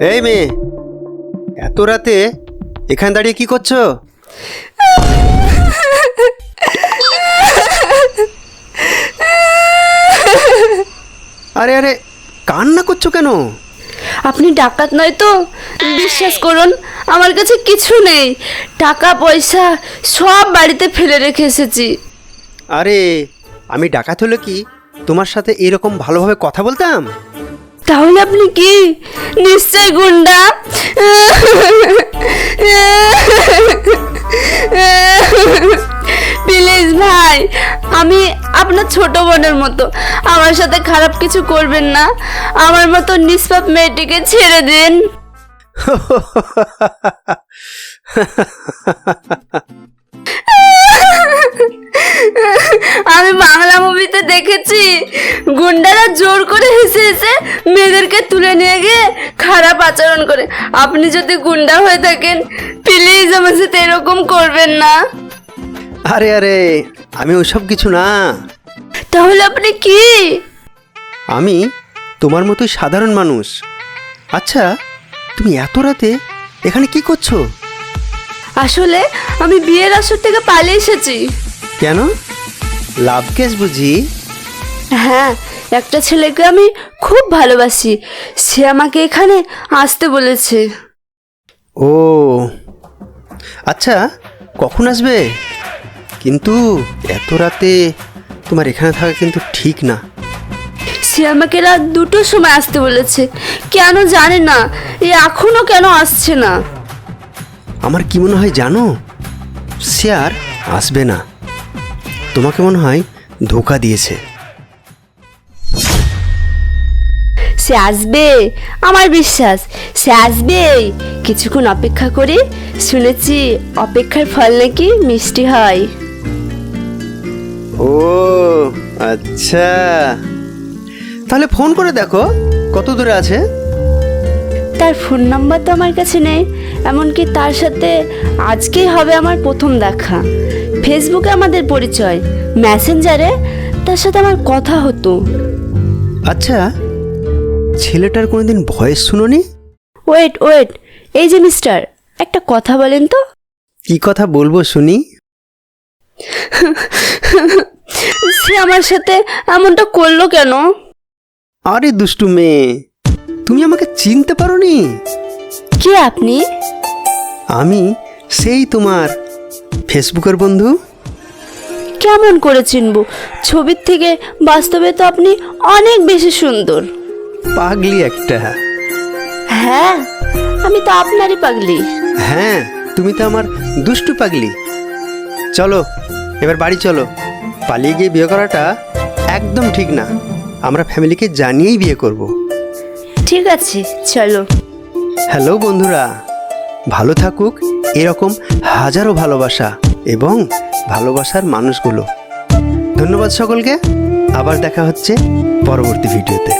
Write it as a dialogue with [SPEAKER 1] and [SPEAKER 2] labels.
[SPEAKER 1] এই মেয়ে এত রাতে এখানে দাঁড়িয়ে কি করছ? আরে আরে কান্না করছ কেন?
[SPEAKER 2] আপনি ডাকাত নয় তো? বিশ্বাস করুন আমার কাছে কিছু নেই। টাকা পয়সা সব বাড়িতে ফেলে রেখে এসেছি।
[SPEAKER 1] আরে আমি ডাকাত হলে কি তোমার সাথে এরকম ভালোভাবে কথা বলতাম?
[SPEAKER 2] তাহলে আপনি কি? নিশ্চয় গুন্ডা। প্লিজ ভাই, আমি আপনার ছোট বোনের মতো। আমার সাথে খারাপ কিছু করবেন না। আমার মতো নিষ্পাপ মেয়েটিকে ছেড়ে দিন। আমি বাংলা মুভিতে দেখেছি। গুন্ডারা জোর করে হেসে হেসে মেয়েদেরকে তুলে নিয়ে গিয়ে খারাপ আচরণ করে। আপনি যদি গুন্ডা হয়ে থাকেন প্লিজ আমার সাথে এরকম করবেন না।
[SPEAKER 1] আরে আরে আমি ওসব কিছু না।
[SPEAKER 2] তাহলে আপনি কি?
[SPEAKER 1] আমি তোমার মতোই সাধারণ মানুষ। আচ্ছা তুমি এত রাতে এখানে কি করছ?
[SPEAKER 2] আসলে আমি বিয়ের আসর থেকে পালিয়ে এসেছি।
[SPEAKER 1] কেন? লাভ কেস বুঝি?
[SPEAKER 2] হ্যাঁ একটা ছেলেকে আমি খুব ভালোবাসি। সে আমাকে এখানে আসতে বলেছে।
[SPEAKER 1] ও আচ্ছা কখন আসবে? কিন্তু এত রাতে তোমার এখানে থাকা কিন্তু ঠিক না।
[SPEAKER 2] সে আমাকে রাত দুটোর সময় আসতে বলেছে। কেন জানে না এ এখনও কেন আসছে না।
[SPEAKER 1] আমার কি মনে হয় জানো? সে আর আসবে না। তোমাকে মনে হয় ধোকা দিয়েছে।
[SPEAKER 2] সে আসবে আমার বিশ্বাস। সে আসবে। কিছুক্ষণ অপেক্ষা করি শুনেছি অপেক্ষার ফল নাকি মিষ্টি হয়।
[SPEAKER 1] ও আচ্ছা। তাহলে ফোন করে দেখো কত দূরে আছে?
[SPEAKER 2] তার ফোন নাম্বার তো আমার কাছে নেই এমনকি তার সাথে আজকেই হবে আমার প্রথম দেখা। ফেসবুকে আমাদের পরিচয় মেসেঞ্জারে তার সাথে আমার কথা হতো।
[SPEAKER 1] আচ্ছা ছেলেটার কোনোদিন ভয়েস শুনোনি?
[SPEAKER 2] ওয়েট ওয়েট এই যে মিস্টার একটা কথা বলেন তো।
[SPEAKER 1] কি কথা বলব শুনি?
[SPEAKER 2] সে আমার সাথে এমনটা করল কেন?
[SPEAKER 1] আরে দুষ্টু মেয়ে তুমি আমাকে চিনতে পারোনি?
[SPEAKER 2] কে আপনি?
[SPEAKER 1] আমি সেই তোমার ফেসবুকের বন্ধু?
[SPEAKER 2] কেমন করে চিনবো? ছবির থেকে বাস্তবে তো আপনি অনেক বেশি সুন্দর।
[SPEAKER 1] পাগলি একটা।
[SPEAKER 2] হ্যাঁ আমি তো আপনারই পাগলি।
[SPEAKER 1] হ্যাঁ তুমি তো আমার দুষ্টু পাগলি। চলো এবার বাড়ি চলো। পালিয়ে গিয়ে বিয়ে করাটা একদম ঠিক না। আমরা ফ্যামিলিকে জানিয়েই বিয়ে করব।
[SPEAKER 2] ঠিক আছে চলো।
[SPEAKER 1] হ্যালো বন্ধুরা। ভালো থাকুক, এরকম হাজারো ভালোবাসা এবং ভালোবাসার মানুষগুলো। ধন্যবাদ সকলকে, আবার দেখা হচ্ছে পরবর্তী ভিডিওতে।